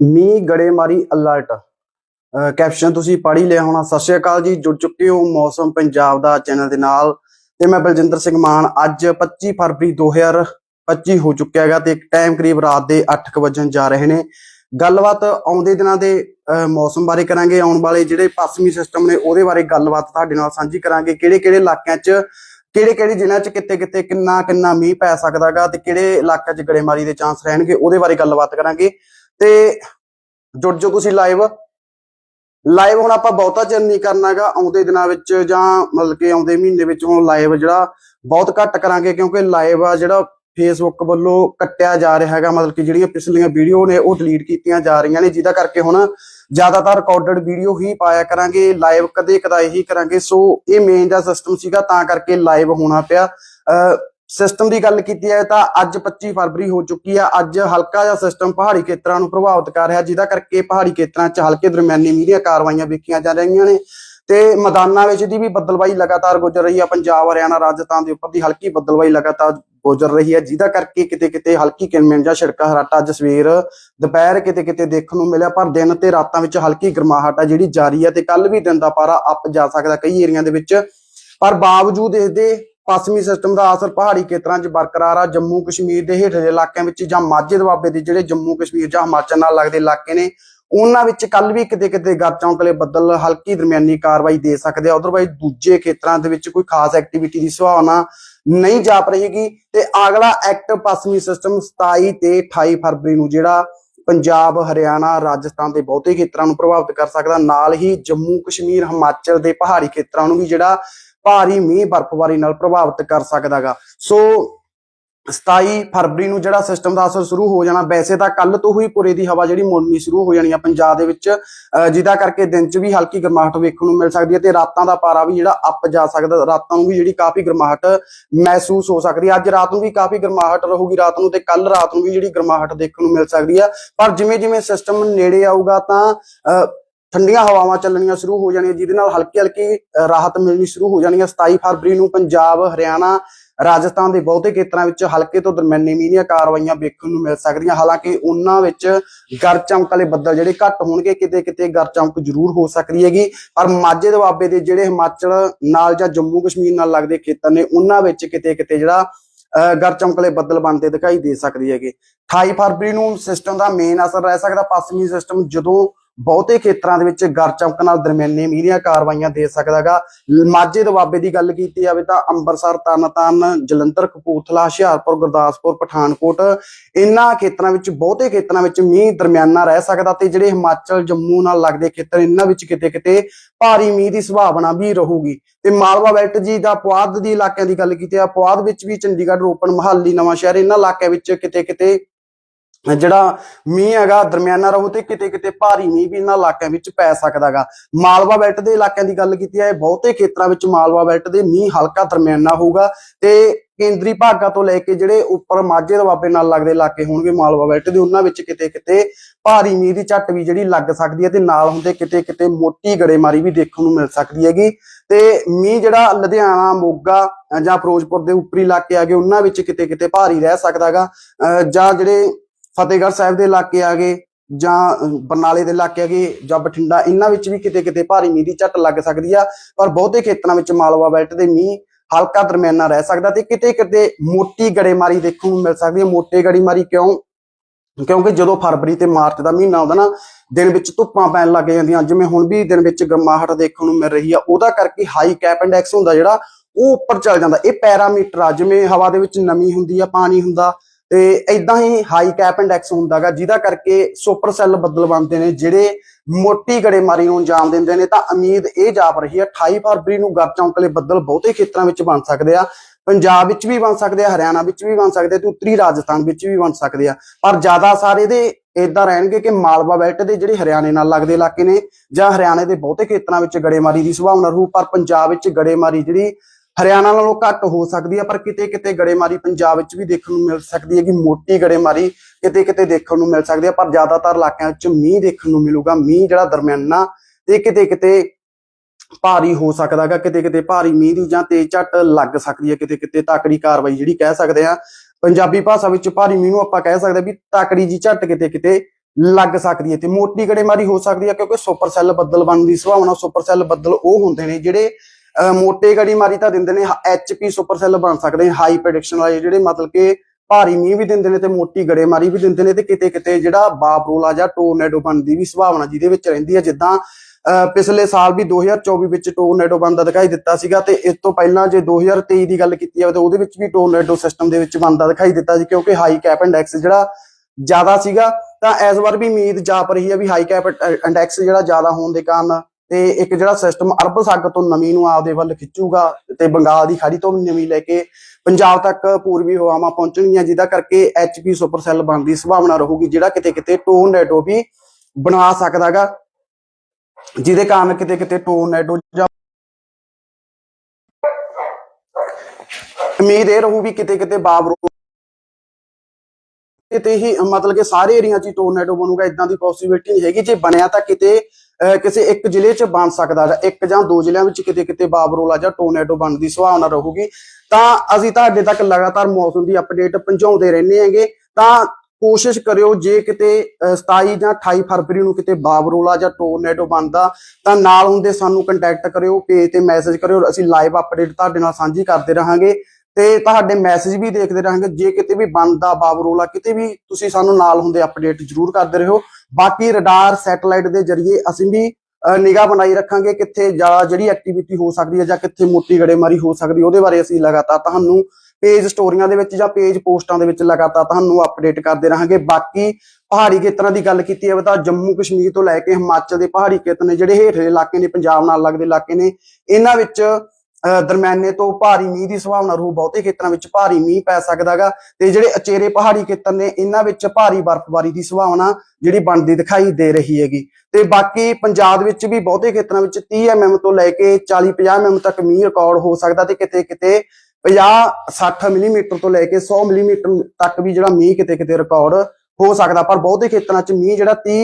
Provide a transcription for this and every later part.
ਮੀ ਗੜੇਮਾਰੀ ਅਲਰਟ ਅਹ ਕੈਪਸ਼ਨ ਤੁਸੀਂ ਪੜ੍ਹ ਹੀ ਲਿਆ ਹੋਣਾ। ਸਤਿ ਸ਼੍ਰੀ ਅਕਾਲ ਜੀ, ਜੁੜ ਚੁੱਕੇ ਹੋ ਮੌਸਮ ਪੰਜਾਬ ਦਾ ਚੈਨਲ ਦੇ ਨਾਲ। ਤੇ ਮੈਂ ਬਲਜਿੰਦਰ ਸਿੰਘ ਮਾਨ, ਅੱਜ 25 ਫਰਵਰੀ 2025 ਹੋ ਚੁੱਕਿਆ ਹੈਗਾ ਤੇ ਟਾਈਮ ਕਰੀਬ ਰਾਤ ਦੇ 8:00 ਵਜਣ ਜਾ ਰਹੇ ਨੇ। ਗੱਲਬਾਤ ਆਉਂਦੇ ਦਿਨਾਂ ਦੇ, ਅਹ ਮੌਸਮ ਬਾਰੇ ਕਰਾਂਗੇ। ਆਉਣ ਵਾਲੇ ਜਿਹੜੇ ਪੱਛਮੀ ਸਿਸਟਮ ਨੇ, ਉਹਦੇ ਬਾਰੇ ਗੱਲਬਾਤ ਤੁਹਾਡੇ ਨਾਲ ਸਾਂਝੀ ਕਰਾਂਗੇ। ਕਿਹੜੇ ਕਿਹੜੇ ਇਲਾਕਿਆਂ 'ਚ ਕਿਹੜੇ ਕਿਹੜੇ ਜ਼ਿਲ੍ਹਿਆਂ 'ਚ ਕਿੱਥੇ ਕਿੱਥੇ ਕਿੰਨਾ ਕਿੰਨਾ ਮੀਂਹ ਪੈ ਸਕਦਾਗਾ ਤੇ ਕਿਹੜੇ ਇਲਾਕਿਆਂ 'ਚ ਗੜੇਮਾਰੀ ਦੇ ਚਾਂਸ ਰਹਿਣਗੇ, ਉਹਦੇ ਬਾਰੇ ਗੱਲਬਾਤ ਕਰਾਂਗੇ। ਤੇ ਜੁੜ ਜਾਓ ਤੁਸੀਂ ਲਾਈਵ ਲਾਈਵ ਹੁਣ ਆਪਾਂ ਬਹੁਤਾ ਚਿਰ ਨਹੀਂ ਕਰਨਾਗਾ, ਆਉਂਦੇ ਦਿਨਾਂ ਵਿੱਚ ਜਾਂ ਮਤਲਬ ਕਿ ਆਉਂਦੇ ਮਹੀਨੇ ਵਿੱਚ ਹੁਣ ਲਾਈਵ ਜਿਹੜਾ ਬਹੁਤ ਘੱਟ ਕਰਾਂਗੇ ਕਿਉਂਕਿ ਲਾਈਵ ਆ ਜਿਹੜਾ ਫੇਸਬੁੱਕ ਵੱਲੋਂ ਕੱਟਿਆ ਜਾ ਰਿਹਾ ਹੈਗਾ, ਮਤਲਬ ਕਿ ਜਿਹੜੀਆਂ ਪਿਛਲੀਆਂ ਵੀਡੀਓ ਨੇ ਉਹ ਡਿਲੀਟ ਕੀਤੀਆਂ ਜਾ ਰਹੀਆਂ ਨੇ, ਜਿਹਦਾ ਕਰਕੇ ਹੁਣ ਜ਼ਿਆਦਾਤਰ ਰਿਕਾਰਡਡ ਵੀਡੀਓ ਹੀ ਪਾਇਆ ਕਰਾਂਗੇ ਲਾਈਵ ਕਦੇ ਕਦਾਈ ਹੀ ਕਰਾਂਗੇ। ਸੋ ਇਹ ਮੇਨ ਦਾ ਸਿਸਟਮ ਸੀਗਾ, ਤਾਂ ਕਰਕੇ ਲਾਈਵ ਹੋਣਾ ਪਿਆ। ਸਿਸਟਮ ਦੀ ਗੱਲ ਕੀਤੀ ਜਾਏ ਤਾਂ ਅੱਜ 25 ਫਰਵਰੀ ਹੋ ਚੁੱਕੀ ਆ। ਅੱਜ ਹਲਕਾ ਜਿਹਾ ਸਿਸਟਮ ਪਹਾੜੀ ਖੇਤਰਾਂ ਨੂੰ ਪ੍ਰਭਾਵਿਤ ਕਰ ਰਿਹਾ, ਜਿਹਦਾ ਕਰਕੇ ਪਹਾੜੀ ਖੇਤਰਾਂ 'ਚ ਹਲਕੇ ਦਰਮਿਆਨੀ ਮੀਂਹ ਕਾਰਵਾਈਆਂ ਵੇਖੀਆਂ ਜਾ ਰਹੀਆਂ ਨੇ ਤੇ ਮੈਦਾਨਾਂ ਵਿੱਚ ਦੀ ਵੀ ਬੱਦਲਬਾਈ ਲਗਾਤਾਰ ਗੁਜ਼ਰ ਰਹੀ ਆ, ਪੰਜਾਬ, ਹਰਿਆਣਾ, ਰਾਜਸਥਾਨ ਦੇ ਉੱਪਰ ਦੀ ਹਲਕੀ ਬੱਦਲਬਾਈ ਲਗਾਤਾਰ ਗੁਜ਼ਰ ਰਹੀ ਹੈ ਜਿਹਦਾ ਕਰਕੇ ਕਿਤੇ ਕਿਤੇ ਹਲਕੀ ਕਿਨਮਿਨ ਜਾਂ ਛਿੜਕਾ ਹਰਾਟਾ ਅੱਜ ਸਵੇਰ ਦੁਪਹਿਰ ਕਿਤੇ ਕਿਤੇ ਦੇਖਣ ਨੂੰ ਮਿਲਿਆ, ਪਰ ਦਿਨ ਤੇ ਰਾਤਾਂ ਵਿੱਚ ਹਲਕੀ ਗਰਮਾਹਟ ਆ ਜਿਹੜੀ ਜਾਰੀ ਹੈ ਤੇ ਕੱਲ ਵੀ ਦਿਨ ਦਾ ਪਾਰਾ ਅੱਪ ਜਾ ਸਕਦਾ ਕਈ ਏਰੀਆ ਦੇ ਵਿੱਚ। ਪਰ ਬਾਵਜੂਦ ਇਸਦੇ ਪੱਛਮੀ ਸਿਸਟਮ ਦਾ ਅਸਰ ਪਹਾੜੀ ਖੇਤਰਾਂ 'ਚ ਬਰਕਰਾਰ ਆ। ਜੰਮੂ ਕਸ਼ਮੀਰ ਦੇ ਹੇਠਲੇ ਇਲਾਕਿਆਂ ਵਿੱਚ ਜਾਂ ਮਾਝੇ ਦੁਆਬੇ ਦੇ ਜਿਹੜੇ ਜੰਮੂ ਕਸ਼ਮੀਰ ਜਾਂ ਹਿਮਾਚਲ ਨਾਲ ਲੱਗਦੇ ਇਲਾਕੇ ਨੇ, ਉਹਨਾਂ ਵਿੱਚ ਕੱਲ ਵੀ ਕਿਤੇ ਕਿਤੇ ਗਰ ਚੌਂਕਲੇ ਬੱਦਲ ਹਲਕੀ ਦਰਮਿਆਨੀ ਕਾਰਵਾਈ ਦੇ ਸਕਦੇ ਆ। ਅਦਰਵਾਈਜ਼ ਦੂਜੇ ਖੇਤਰਾਂ ਦੇ ਵਿੱਚ ਕੋਈ ਖਾਸ ਐਕਟੀਵਿਟੀ ਦੀ ਸੰਭਾਵਨਾ ਨਹੀਂ ਜਾਪ ਰਹੇਗੀ। ਤੇ ਅਗਲਾ ਐਕਟ ਪੱਛਮੀ ਸਿਸਟਮ 27 ਤੇ 28 ਫਰਵਰੀ ਨੂੰ ਜਿਹੜਾ ਪੰਜਾਬ, ਹਰਿਆਣਾ, ਰਾਜਸਥਾਨ ਦੇ ਬਹੁਤੇ ਖੇਤਰਾਂ ਨੂੰ ਪ੍ਰਭਾਵਿਤ ਕਰ ਸਕਦਾ। ਨਾਲ ਹੀ ਜੰਮੂ ਕਸ਼ਮੀਰ, ਹਿਮਾਚਲ ਦੇ ਪਹਾੜੀ ਖੇਤਰਾਂ ਨੂੰ ਵੀ ਜਿਹੜਾ ਭਾਰੀ ਮੀਂਹ ਬਰਫ਼ਬਾਰੀ ਨਾਲ ਪ੍ਰਭਾਵਿਤ ਕਰ ਸਕਦਾਗਾ। ਸੋ 27 ਫਰਵਰੀ ਨੂੰ ਜਿਹੜਾ ਸਿਸਟਮ ਦਾ ਅਸਰ ਸ਼ੁਰੂ ਹੋ ਜਾਣਾ, ਵੈਸੇ ਤਾਂ ਕੱਲ ਤੋਂ ਹੀ ਪੁਰੇ ਦੀ ਹਵਾ ਜਿਹੜੀ ਮੁੜਨੀ ਸ਼ੁਰੂ ਹੋ ਜਾਣੀ ਆ ਪੰਜਾਬ ਦੇ ਵਿੱਚ ਜਿਹਦਾ ਕਰਕੇ ਦਿਨ 'ਚ ਵੀ ਹਲਕੀ ਗਰਮਾਹਟ ਵੇਖਣ ਨੂੰ ਮਿਲ ਸਕਦੀ ਹੈ ਤੇ ਰਾਤਾਂ ਦਾ ਪਾਰਾ ਵੀ ਜਿਹੜਾ ਅੱਪ ਜਾ ਸਕਦਾ, ਰਾਤਾਂ ਨੂੰ ਵੀ ਜਿਹੜੀ ਕਾਫੀ ਗਰਮਾਹਟ ਮਹਿਸੂਸ ਹੋ ਸਕਦੀ ਹੈ। ਅੱਜ ਰਾਤ ਨੂੰ ਵੀ ਕਾਫੀ ਗਰਮਾਹਟ ਰਹੂਗੀ ਰਾਤ ਨੂੰ ਤੇ ਕੱਲ ਰਾਤ ਨੂੰ ਵੀ ਜਿਹੜੀ ਗਰਮਾਹਟ ਦੇਖਣ ਨੂੰ ਮਿਲ ਸਕਦੀ ਹੈ। ਪਰ ਜਿਵੇਂ ਜਿਵੇਂ ਸਿਸਟਮ ਨੇੜੇ ਆਊਗਾ ਤਾਂ, ਅਹ ਠੰਡੀਆਂ ਹਵਾਵਾਂ ਚੱਲਣੀਆਂ ਸ਼ੁਰੂ ਹੋ ਜਾਣੀਆਂ, ਜਿਹਦੇ ਨਾਲ ਹਲਕੀ ਹਲਕੀ ਰਾਹਤ ਮਿਲਣੀ ਸ਼ੁਰੂ ਹੋ ਜਾਣੀ ਹੈ। 27 ਫਰਵਰੀ ਨੂੰ ਪੰਜਾਬ, ਹਰਿਆਣਾ, ਰਾਜਸਥਾਨ ਦੇ ਬਹੁਤੇ ਖੇਤਰਾਂ ਵਿੱਚ ਹਲਕੇ ਤੋਂ ਦਰਮਿਆਨੀ ਮੀਂਹ ਦੀਆਂ ਕਾਰਵਾਈਆਂ ਵੇਖਣ ਨੂੰ ਮਿਲ ਸਕਦੀਆਂ। ਹਾਲਾਂਕਿ ਉਹਨਾਂ ਵਿੱਚ ਗਰ ਚਮਕ ਵਾਲੇ ਬੱਦਲ ਜਿਹੜੇ ਘੱਟ ਹੋਣਗੇ, ਕਿਤੇ ਕਿਤੇ ਗਰ ਚਮਕ ਜ਼ਰੂਰ ਹੋ ਸਕਦੀ ਹੈਗੀ। ਪਰ ਮਾਝੇ ਦੁਆਬੇ ਦੇ ਜਿਹੜੇ ਹਿਮਾਚਲ ਨਾਲ ਜਾਂ ਜੰਮੂ ਕਸ਼ਮੀਰ ਨਾਲ ਲੱਗਦੇ ਖੇਤਰ ਨੇ, ਉਹਨਾਂ ਵਿੱਚ ਕਿਤੇ ਕਿਤੇ ਜਿਹੜਾ ਅਹ ਗਰ ਚਮਕਲੇ ਬੱਦਲ ਬਣਦੇ ਦਿਖਾਈ ਦੇ ਸਕਦੀ ਹੈਗੇ। 28 ਫਰਵਰੀ ਨੂੰ ਸਿਸਟਮ ਦਾ ਮੇਨ ਅਸਰ ਰਹਿ ਸਕਦਾ। ਪੱਛਮੀ ਸਿਸਟਮ ਜਦੋਂ ਬਹੁਤੇ ਖੇਤਰਾਂ ਦੇ ਵਿੱਚ ਗਰ ਚਮਕ ਨਾਲ ਦਰਮਿਆਨੇ ਮੀਂਹ ਕਾਰਵਾਈਆਂ ਦੇ ਸਕਦਾਗਾ। ਮਾਝੇ ਦੁਆਬੇ ਦੀ ਗੱਲ ਕੀਤੀ ਜਾਵੇ ਤਾਂ ਅੰਮ੍ਰਿਤਸਰ ਤਰਨਤਾਰਨ, ਜਲੰਧਰ, ਕਪੂਰਥਲਾ, ਹੁਸ਼ਿਆਰਪੁਰ, ਗੁਰਦਾਸਪੁਰ, ਪਠਾਨਕੋਟ ਇਹਨਾਂ ਖੇਤਰਾਂ ਵਿੱਚ, ਬਹੁਤੇ ਖੇਤਰਾਂ ਵਿੱਚ ਮੀਂਹ ਦਰਮਿਆਨਾ ਰਹਿ ਸਕਦਾ ਤੇ ਜਿਹੜੇ ਹਿਮਾਚਲ, ਜੰਮੂ ਨਾਲ ਲੱਗਦੇ ਖੇਤਰ ਇਹਨਾਂ ਵਿੱਚ ਕਿਤੇ ਕਿਤੇ ਭਾਰੀ ਮੀਂਹ ਦੀ ਸੰਭਾਵਨਾ ਵੀ ਰਹੂਗੀ। ਤੇ ਮਾਲਵਾ ਬੈਲਟ ਜੀ ਦਾ ਪੁਆਧ ਦੀ ਇਲਾਕਿਆਂ ਦੀ ਗੱਲ ਕੀਤੀ ਆ, ਪੁਆਧ ਵਿੱਚ ਵੀ ਚੰਡੀਗੜ੍ਹ ਰੋਪੜ ਮਹਾਲੀ ਨਵਾਂ ਸ਼ਹਿਰ ਇਹਨਾਂ ਇਲਾਕਿਆਂ ਵਿੱਚ ਕਿਤੇ ਕਿਤੇ ਜਿਹੜਾ ਮੀਂਹ ਹੈਗਾ, ਦਰਮਿਆਨਾ ਰਹੂ ਤੇ ਕਿਤੇ ਕਿਤੇ ਭਾਰੀ ਮੀਂਹ ਵੀ ਇਹਨਾਂ ਇਲਾਕਿਆਂ ਵਿੱਚ ਪੈ ਸਕਦਾਗਾ। ਮਾਲਵਾ ਬੈਲਟ ਦੇ ਇਲਾਕਿਆਂ ਦੀ ਗੱਲ ਕੀਤੀ ਹੈ ਬਹੁਤੇ ਖੇਤਰਾਂ ਵਿੱਚ ਮਾਲਵਾ ਬੈਲਟ ਦੇ ਮੀਂਹ ਹਲਕਾ ਦਰਮਿਆਨਾ ਹੋਊਗਾ ਤੇ ਕੇਂਦਰੀ ਭਾਗਾਂ ਤੋਂ ਲੈ ਕੇ ਜਿਹੜੇ ਉੱਪਰ ਮਾਝੇ ਦੁਆਬੇ ਨਾਲ ਲੱਗਦੇ ਇਲਾਕੇ ਹੋਣਗੇ ਮਾਲਵਾ ਬੈਲਟ ਦੇ, ਉਹਨਾਂ ਵਿੱਚ ਕਿਤੇ ਕਿਤੇ ਭਾਰੀ ਮੀਂਹ ਦੀ ਝੱਟ ਵੀ ਜਿਹੜੀ ਲੱਗ ਸਕਦੀ ਹੈ ਤੇ ਨਾਲ ਹੁੰਦੇ ਕਿਤੇ ਕਿਤੇ ਮੋਟੀ ਗੜੇਮਾਰੀ ਵੀ ਦੇਖਣ ਨੂੰ ਮਿਲ ਸਕਦੀ ਹੈਗੀ। ਤੇ ਮੀਂਹ ਜਿਹੜਾ ਲੁਧਿਆਣਾ, ਮੋਗਾ ਜਾਂ ਫਿਰੋਜ਼ਪੁਰ ਦੇ ਉੱਪਰੀ ਇਲਾਕੇ ਆਗੇ ਉਹਨਾਂ ਵਿੱਚ ਕਿਤੇ ਕਿਤੇ ਭਾਰੀ ਰਹਿ ਸਕਦਾਗਾ। ਅਹ ਜਾਂ ਜਿਹੜੇ ਫਤਿਹਗੜ੍ਹ ਸਾਹਿਬ ਦੇ ਇਲਾਕੇ ਆ ਗਏ ਜਾਂ ਬਰਨਾਲੇ ਦੇ ਇਲਾਕੇ ਆ ਗਏ ਜਾਂ ਬਠਿੰਡਾ, ਇਹਨਾਂ ਵਿੱਚ ਵੀ ਕਿਤੇ ਕਿਤੇ ਭਾਰੀ ਮੀਂਹ ਦੀ ਝੱਟ ਲੱਗ ਸਕਦੀ ਆ, ਪਰ ਬਹੁਤੇ ਖੇਤਰਾਂ ਵਿੱਚ ਮਾਲਵਾ ਬੈਲਟ ਦੇ ਮੀਂਹ ਹਲਕਾ ਦਰਮਿਆਨਾ ਰਹਿ ਸਕਦਾ ਤੇ ਕਿਤੇ ਕਿਤੇ ਮੋਟੀ ਗੜੇਮਾਰੀ ਦੇਖਣ ਨੂੰ ਮਿਲ ਸਕਦੀ ਹੈ ਮੋਟੇ ਗੜੇਮਾਰੀ ਕਿਉਂ? ਕਿਉਂਕਿ ਜਦੋਂ ਫਰਵਰੀ ਤੇ ਮਾਰਚ ਦਾ ਮਹੀਨਾ ਆਉਂਦਾ ਨਾ, ਦਿਨ ਵਿੱਚ ਧੁੱਪਾਂ ਪੈਣ ਲੱਗ ਜਾਂਦੀਆਂ, ਜਿਵੇਂ ਹੁਣ ਵੀ ਦਿਨ ਵਿੱਚ ਗਰਮਾਹਟ ਦੇਖਣ ਨੂੰ ਮਿਲ ਰਹੀ ਆ, ਉਹਦਾ ਕਰਕੇ ਹਾਈ ਕੈਪ ਇੰਡੈਕਸ ਹੁੰਦਾ ਜਿਹੜਾ, ਉਹ ਉੱਪਰ ਚੱਲ ਜਾਂਦਾ। ਇਹ ਪੈਰਾਮੀਟਰ ਆ, ਜਿਵੇਂ ਹਵਾ ਦੇ ਵਿੱਚ ਨਮੀ ਹੁੰਦੀ ਆ, ਪਾਣੀ ਹੁੰਦਾ ਤੇ ਇਦਾਂ ਹੀ ਹਾਈ ਕੈਪ ਇੰਡੈਕਸ ਹੁੰਦਾਗਾ, ਜਿਹਦਾ ਕਰਕੇ ਸੁਪਰ ਸੈੱਲ ਬੱਦਲ ਬਣਦੇ ਨੇ, ਜਿਹੜੇ ਮੋਟੀ ਗੜੇਮਾਰੀ ਨੂੰ ਅੰਜਾਮ ਦਿੰਦੇ ਨੇ, ਤਾਂ ਉਮੀਦ ਇਹ ਜਾਪ ਰਹੀ ਹੈ 28 ਫਰਵਰੀ ਨੂੰ ਗਰ ਚੌਂਕਲੇ ਬੱਦਲ ਬਹੁਤੇ ਖੇਤਰਾਂ ਵਿੱਚ ਬਣ ਸਕਦੇ ਆ। ਪੰਜਾਬ ਵਿੱਚ ਵੀ ਬਣ ਸਕਦੇ ਆ, ਹਰਿਆਣਾ ਵਿੱਚ ਵੀ ਬਣ ਸਕਦੇ ਆ, ਤੇ ਉੱਤਰੀ ਰਾਜਸਥਾਨ ਵਿੱਚ ਵੀ ਬਣ ਸਕਦੇ ਆ। ਪਰ ਜ਼ਿਆਦਾ ਸਾਰੇ ਦੇ ਇਦਾਂ ਰਹਿਣਗੇ ਕਿ ਮਾਲਵਾ ਬੈਲਟ ਦੇ ਜਿਹੜੇ ਹਰਿਆਣੇ ਨਾਲ ਲੱਗਦੇ ਇਲਾਕੇ ਨੇ, ਜਾਂ ਹਰਿਆਣੇ ਦੇ ਬਹੁਤੇ ਖੇਤਰਾਂ ਵਿੱਚ ਗੜੇਮਾਰੀ ਦੀ ਸੰਭਾਵਨਾ ਰਹੂ, ਪਰ ਪੰਜਾਬ ਵਿੱਚ ਗੜੇਮਾਰੀ ਜਿਹੜੀ ਹਰਿਆਣਾ ਨਾਲੋਂ ਘੱਟ ਹੋ ਸਕਦੀ ਹੈ ਪਰ ਕਿਤੇ ਕਿਤੇ ਗੜੇਮਾਰੀ ਪੰਜਾਬ ਵਿੱਚ ਵੀ ਦੇਖਣ ਨੂੰ ਮਿਲ ਸਕਦੀ ਹੈ ਕਿ ਮੋਟੀ ਗੜੇਮਾਰੀ ਕਿਤੇ ਕਿਤੇ ਦੇਖਣ ਨੂੰ ਮਿਲ ਸਕਦੀ ਹੈ ਪਰ ਜ਼ਿਆਦਾਤਰ ਇਲਾਕਿਆਂ ਵਿੱਚ ਮੀਂਹ ਦੇਖਣ ਨੂੰ ਮਿਲੂਗਾ, ਮੀਂਹ ਜਿਹੜਾ ਦਰਮਿਆਨਾ ਤੇ ਕਿਤੇ ਕਿਤੇ ਭਾਰੀ ਹੋ ਸਕਦਾਗਾ ਕਿਤੇ ਕਿਤੇ ਭਾਰੀ ਮੀਂਹ ਦੀ ਜਾਂ ਤੇਜ਼ ਝੱਟ ਲੱਗ ਸਕਦੀ ਹੈ ਕਿਤੇ ਕਿਤੇ ਤਾਕੜੀ ਕਾਰਵਾਈ ਜਿਹੜੀ ਕਹਿ ਸਕਦੇ ਆ। ਪੰਜਾਬੀ ਭਾਸ਼ਾ ਵਿੱਚ ਭਾਰੀ ਮੀਂਹ ਨੂੰ ਆਪਾਂ ਕਹਿ ਸਕਦੇ ਹਾਂ ਵੀ ਤਾਕੜੀ ਜੀ ਝੱਟ ਕਿਤੇ ਕਿਤੇ ਲੱਗ ਸਕਦੀ ਹੈ ਤੇ ਮੋਟੀ ਗੜੇਮਾਰੀ ਹੋ ਸਕਦੀ ਹੈ ਕਿਉਂਕਿ ਸੁਪਰਸੈੱਲ ਬੱਦਲ ਬਣਨ ਦੀ ਸੰਭਾਵਨਾ ਸੁਪਰਸੈੱਲ ਬੱਦਲ ਉਹ ਹੁੰਦੇ ਨੇ ਜਿਹੜੇ ਅਹ, ਮੋਟੇ ਗੜੇਮਾਰੀ ਤਾਂ ਦਿੰਦੇ ਨੇ ਐਚਪੀ ਸੁਪਰ ਬਣ ਸਕਦੇ ਨੇ ਹਾਈ ਪ੍ਰੈਡਿਕਸ਼ਨ ਵਾਲੇ ਜਿਹੜੇ ਮਤਲਬ ਕਿ ਭਾਰੀ ਮੀਂਹ ਵੀ ਦਿੰਦੇ ਨੇ ਤੇ ਮੋਟੀ ਗੜੇਮਾਰੀ ਵੀ ਦਿੰਦੇ ਨੇ ਤੇ ਕਿਤੇ ਕਿਤੇ ਜਿਹੜਾ ਬਾਬਰੋਲਾ ਜਾਂ ਟੋਰਨੇਡੋ ਬਣਨ ਦੀ ਵੀ ਸੰਭਾਵਨਾ ਜਿਹਦੇ ਵਿੱਚ ਰਹਿੰਦੀ ਹੈ। ਜਿੱਦਾਂ ਪਿਛਲੇ ਸਾਲ ਵੀ 2024 ਵਿੱਚ ਟੋਰਨੇਡੋ ਬਣਦਾ ਦਿਖਾਈ ਦਿੱਤਾ ਸੀਗਾ ਤੇ ਇਸ ਤੋਂ ਪਹਿਲਾਂ ਜੇ 2023 ਦੀ ਗੱਲ ਕੀਤੀ ਜਾਵੇ ਤਾਂ ਉਹਦੇ ਵਿੱਚ ਵੀ ਟੋਰਨੇਡੋ ਸਿਸਟਮ ਦੇ ਵਿੱਚ ਬਣਦਾ ਦਿਖਾਈ ਦਿੱਤਾ ਸੀ ਕਿਉਂਕਿ ਹਾਈ ਕੈਪ ਇੰਡੈਕਸ ਜਿਹੜਾ ਜ਼ਿਆਦਾ ਸੀਗਾ ਤਾਂ ਇਸ ਵਾਰ ਵੀ ਉਮੀਦ ਜਾਪ ਰਹੀ ਹੈ ਵੀ ਹਾਈ ਕੈਪ ਇੰਡੈਕਸ ਜਿਹੜਾ ਜ਼ਿਆਦਾ ਹੋਣ ਦੇ ਕਾਰਨ ਤੇ ਇੱਕ ਜਿਹੜਾ ਸਿਸਟਮ ਅਰਬ ਸਾਗਰ ਤੋਂ ਨਮੀ ਨੂੰ ਆਪਦੇ ਵੱਲ ਖਿੱਚੂਗਾ ਤੇ ਬੰਗਾਲ ਦੀ ਖਾੜੀ ਤੋਂ ਨਮੀ ਲੈ ਕੇ ਪੰਜਾਬ ਤੱਕ ਪੂਰਬੀ ਹਵਾਵਾਂ ਪਹੁੰਚਣਗੀਆਂ, ਜਿਹਦਾ ਕਰਕੇ ਐਚਪੀ ਸੁਪਰ ਬਣਨ ਦੀ ਸੰਭਾਵਨਾ ਰਹੂਗੀ, ਜਿਹੜਾ ਕਿਤੇ ਕਿਤੇ ਟੋਰਨੇਡੋ ਵੀ ਬਣਾ ਸਕਦਾਗਾ, ਜਿਹਦੇ ਕਾਰਨ ਕਿਤੇ ਕਿਤੇ ਟੋਰਨੇਡੋ ਜਾਂ ਉਮੀਦ ਇਹ ਰਹੂ ਵੀ ਕਿਤੇ ਕਿਤੇ ਬਾਬਰੋ ਕਿਤੇ ਹੀ ਮਤਲਬ ਕਿ ਸਾਰੇ ਏਰੀਆ 'ਚ ਹੀ ਟੋਰਨੇਡੋ ਬਣੂਗਾ ਇਦਾਂ ਦੀ ਪੋਸਿਬਿਲਿਟੀ ਨਹੀਂ ਹੈਗੀ, ਜੇ ਬਣਿਆ ਤਾਂ ਕਿਤੇ ਕਿਸੇ ਇੱਕ ਜ਼ਿਲ੍ਹੇ 'ਚ ਬਣ ਸਕਦਾ ਹੈ ਇੱਕ ਜਾਂ ਦੋ ਜ਼ਿਲ੍ਹਿਆਂ ਵਿੱਚ ਕਿਤੇ ਕਿਤੇ ਬਾਬਰੋਲਾ ਜਾਂ ਟੋਰਨੇਡੋ ਬਣਨ ਦੀ ਸੰਭਾਵਨਾ ਰਹੂਗੀ। ਤਾਂ ਅਸੀਂ ਤੁਹਾਡੇ ਤੱਕ ਲਗਾਤਾਰ ਮੌਸਮ ਦੀ ਅਪਡੇਟ ਪਹੁੰਚਾਉਂਦੇ ਰਹਿੰਦੇ ਹੈਗੇ। ਤਾਂ ਕੋਸ਼ਿਸ਼ ਕਰਿਓ ਜੇ ਕਿਤੇ ਅਹ, 27 ਜਾਂ 28 ਫਰਵਰੀ ਨੂੰ ਕਿਤੇ ਬਾਬਰੋਲਾ ਜਾਂ ਟੋਰਨੇਡੋ ਬਣਦਾ ਤਾਂ ਨਾਲ ਹੁੰਦੇ ਸਾਨੂੰ ਕੰਟੈਕਟ ਕਰਿਓ ਪੇਜ ਤੇ ਮੈਸੇਜ ਕਰਿਓ ਅਸੀਂ ਲਾਈਵ ਅਪਡੇਟ ਤੁਹਾਡੇ ਨਾਲ ਸਾਂਝੀ ਕਰਦੇ ਰਹਾਂਗੇ। ਤੇ ਤੁਹਾਡੇ ਮੈਸੇਜ ਵੀ ਦੇਖਦੇ ਰਹਾਂਗੇ। ਜੇ ਕਿਤੇ ਵੀ ਬਣਦਾ ਬਾਬਰੋਲਾ, ਕਿਤੇ ਵੀ ਤੁਸੀਂ ਸਾਨੂੰ ਨਾਲ ਹੁੰਦੇ ਅਪਡੇਟ ਜ਼ਰੂਰ ਕਰਦੇ ਰਹੋ। ਬਾਕੀ ਰਡਾਰ ਸੈਟਲਾਈਟ ਦੇ ਜ਼ਰੀਏ ਅਸੀਂ ਵੀ ਨਿਗਾਹ ਬਣਾਈ ਰੱਖਾਂਗੇ ਕਿੱਥੇ ਜਿਹੜੀ ਐਕਟੀਵਿਟੀ ਹੋ ਸਕਦੀ ਹੈ ਜਾਂ ਕਿੱਥੇ ਮੋਟੀ ਗੜੇਮਾਰੀ ਹੋ ਸਕਦੀ ਹੈ, ਉਹਦੇ ਬਾਰੇ ਅਸੀਂ ਲਗਾਤਾਰ ਤੁਹਾਨੂੰ ਪੇਜ ਸਟੋਰੀਆਂ ਦੇ ਵਿੱਚ ਜਾਂ ਪੇਜ ਪੋਸਟਾਂ ਦੇ ਵਿੱਚ ਲਗਾਤਾਰ ਤੁਹਾਨੂੰ ਅਪਡੇਟ ਕਰਦੇ ਰਹਾਂਗੇ। ਬਾਕੀ ਪਹਾੜੀ ਖੇਤਰਾਂ ਦੀ ਗੱਲ ਕੀਤੀ ਜਾਵੇ ਤਾਂ ਜੰਮੂ ਕਸ਼ਮੀਰ ਤੋਂ ਲੈ ਕੇ ਹਿਮਾਚਲ ਦੇ ਪਹਾੜੀ ਖੇਤਰ ਨੇ, ਜਿਹੜੇ ਹੇਠਲੇ ਇਲਾਕੇ ਨੇ, ਪੰਜਾਬ ਨਾਲ ਲੱਗਦੇ ਇਲਾਕੇ ਨੇ, ਇਹਨਾਂ ਵਿੱਚ ਦਰਮਿਆਨੇ ਤੋਂ ਭਾਰੀ ਮੀਂਹ ਦੀ ਸੰਭਾਵਨਾ ਰਹੂ, ਬਹੁਤੇ ਖੇਤਰਾਂ ਵਿੱਚ ਭਾਰੀ ਮੀਂਹ ਪੈ ਸਕਦਾਗਾ ਤੇ ਜਿਹੜੇ ਅਚੇਰੇ ਪਹਾੜੀ ਖੇਤਰ ਨੇ, ਇਹਨਾਂ ਵਿੱਚ ਭਾਰੀ ਬਰਫ਼ਬਾਰੀ ਦੀ ਸੰਭਾਵਨਾ ਜਿਹੜੀ ਬਣਦੀ ਦਿਖਾਈ ਦੇ ਰਹੀ ਹੈਗੀ। ਤੇ ਬਾਕੀ ਪੰਜਾਬ ਵਿੱਚ ਵੀ ਬਹੁਤੇ ਖੇਤਰਾਂ ਵਿੱਚ 30 ਐਮਐਮ ਤੋਂ ਲੈ ਕੇ 40 50 ਐਮਐਮ ਤੱਕ ਮੀਂਹ ਰਿਕਾਰਡ ਹੋ ਸਕਦਾ ਤੇ ਕਿਤੇ ਕਿਤੇ 50 60 ਮਿਲੀਮੀਟਰ ਤੋਂ ਲੈ ਕੇ 100 ਮਿਲੀਮੀਟਰ ਤੱਕ ਵੀ ਜਿਹੜਾ ਮੀਂਹ ਕਿਤੇ ਕਿਤੇ ਰਿਕਾਰਡ ਹੋ ਸਕਦਾ, ਪਰ ਬਹੁਤੇ ਖੇਤਰਾਂ 'ਚ ਮੀਂਹ ਜਿਹੜਾ 30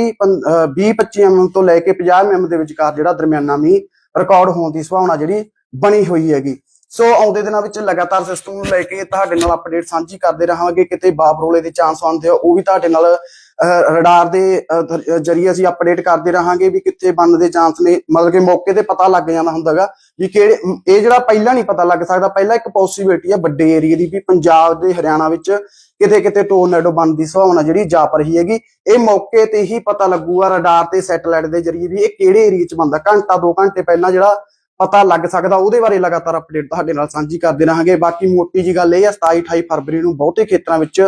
20 25 ਐਮਐਮ ਤੋਂ ਲੈ ਕੇ 50 ਐਮਐਮ ਦੇ ਵਿਚਕਾਰ ਜਿਹੜਾ ਦਰਮਿਆਨਾ ਮੀਂਹ ਰਿਕਾਰਡ ਹੋਣ ਦੀ ਸੰਭਾਵਨਾ ਜਿਹੜੀ ਬਣੀ ਹੋਈ ਹੈਗੀ। ਸੋ ਆਉਂਦੇ ਦਿਨਾਂ ਵਿੱਚ ਲਗਾਤਾਰ ਸਿਸਟਮ ਨੂੰ ਲੈ ਕੇ ਤੁਹਾਡੇ ਨਾਲ ਅਪਡੇਟ ਸਾਂਝੀ ਕਰਦੇ ਰਹਾਂਗੇ। ਕਿਤੇ ਬਾਬਰੋਲੇ ਦੇ ਚਾਂਸ ਆਉਂਦੇ ਆ, ਉਹ ਵੀ ਤੁਹਾਡੇ ਨਾਲ ਰਡਾਰ ਦੇ ਜਰੀਏ ਅਸੀਂ ਅਪਡੇਟ ਕਰਦੇ ਰਹਾਂਗੇ ਵੀ ਕਿੱਥੇ ਬਣਨ ਦੇ ਚਾਂਸ ਨੇ। ਮਤਲਬ ਕਿ ਮੌਕੇ ਤੇ ਪਤਾ ਲੱਗ ਜਾਂਦਾ ਹੁੰਦਾਗਾ ਵੀ ਕਿਹੜੇ, ਇਹ ਜਿਹੜਾ ਪਹਿਲਾਂ ਨਹੀਂ ਪਤਾ ਲੱਗ ਸਕਦਾ, ਪਹਿਲਾਂ ਇੱਕ ਪੋਸਿਬਿਲਿਟੀ ਹੈ ਵੱਡੇ ਏਰੀਆ ਦੀ ਵੀ ਪੰਜਾਬ ਦੇ ਹਰਿਆਣਾ ਵਿੱਚ ਕਿਤੇ ਕਿਤੇ ਟੋਰਨੇਡੋ ਬਣਨ ਦੀ ਸੰਭਾਵਨਾ ਜਿਹੜੀ ਜਾਪ ਰਹੀ ਹੈਗੀ। ਇਹ ਮੌਕੇ ਤੇ ਹੀ ਪਤਾ ਲੱਗੂਗਾ ਰਡਾਰ ਤੇ ਸੈਟੇਲਾਈਟ ਦੇ ਜਰੀਏ ਵੀ ਇਹ ਕਿਹੜੇ ਏਰੀਆ 'ਚ ਬਣਦਾ। ਘੰਟਾ 2 ਘੰਟੇ ਪਹਿਲਾਂ ਜਿਹੜਾ ਪਤਾ ਲੱਗ ਸਕਦਾ, ਉਹਦੇ ਬਾਰੇ ਲਗਾਤਾਰ ਅਪਡੇਟ ਤੁਹਾਡੇ ਨਾਲ ਸਾਂਝੀ ਕਰਦੇ ਰਹਾਂਗੇ ਬਾਕੀ ਮੋਟੀ ਜੀ ਗੱਲ ਇਹ ਹੈ 27 28 ਫਰਵਰੀ ਨੂੰ ਬਹੁਤੇ ਖੇਤਰਾਂ ਵਿੱਚ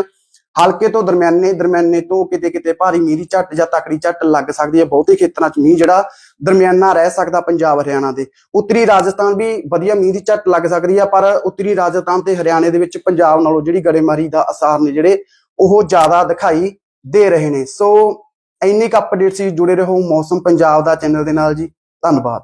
ਹਲਕੇ ਤੋਂ ਦਰਮਿਆਨੇ ਦਰਮਿਆਨੇ ਤੋਂ ਕਿਤੇ ਕਿਤੇ ਭਾਰੀ ਮੀਂਹ ਦੀ ਝੱਟ ਜਾਂ ਤਕੜੀ ਝੱਟ ਲੱਗ ਸਕਦੀ ਹੈ। ਬਹੁਤੇ ਖੇਤਰਾਂ 'ਚ ਮੀਂਹ ਜਿਹੜਾ ਦਰਮਿਆਨਾ ਰਹਿ ਸਕਦਾ ਪੰਜਾਬ, ਹਰਿਆਣਾ ਦੇ। ਉੱਤਰੀ ਰਾਜਸਥਾਨ ਵੀ ਵਧੀਆ ਮੀਂਹ ਦੀ ਝੱਟ ਲੱਗ ਸਕਦੀ ਹੈ ਪਰ ਉੱਤਰੀ ਰਾਜਸਥਾਨ ਤੇ ਹਰਿਆਣੇ ਦੇ ਵਿੱਚ ਪੰਜਾਬ ਨਾਲੋਂ ਜਿਹੜੀ ਗੜੇਮਾਰੀ ਦਾ ਅਸਾਰ ਨੇ ਜਿਹੜੇ ਉਹ ਜ਼ਿਆਦਾ ਦਿਖਾਈ ਦੇ ਰਹੇ ਨੇ। ਸੋ ਇੰਨੀ ਕੁ ਅਪਡੇਟ ਸੀ ਜੁੜੇ ਰਹੋ ਮੌਸਮ ਪੰਜਾਬ ਦਾ ਚੈਨਲ ਦੇ ਨਾਲ ਜੀ। ਧੰਨਵਾਦ।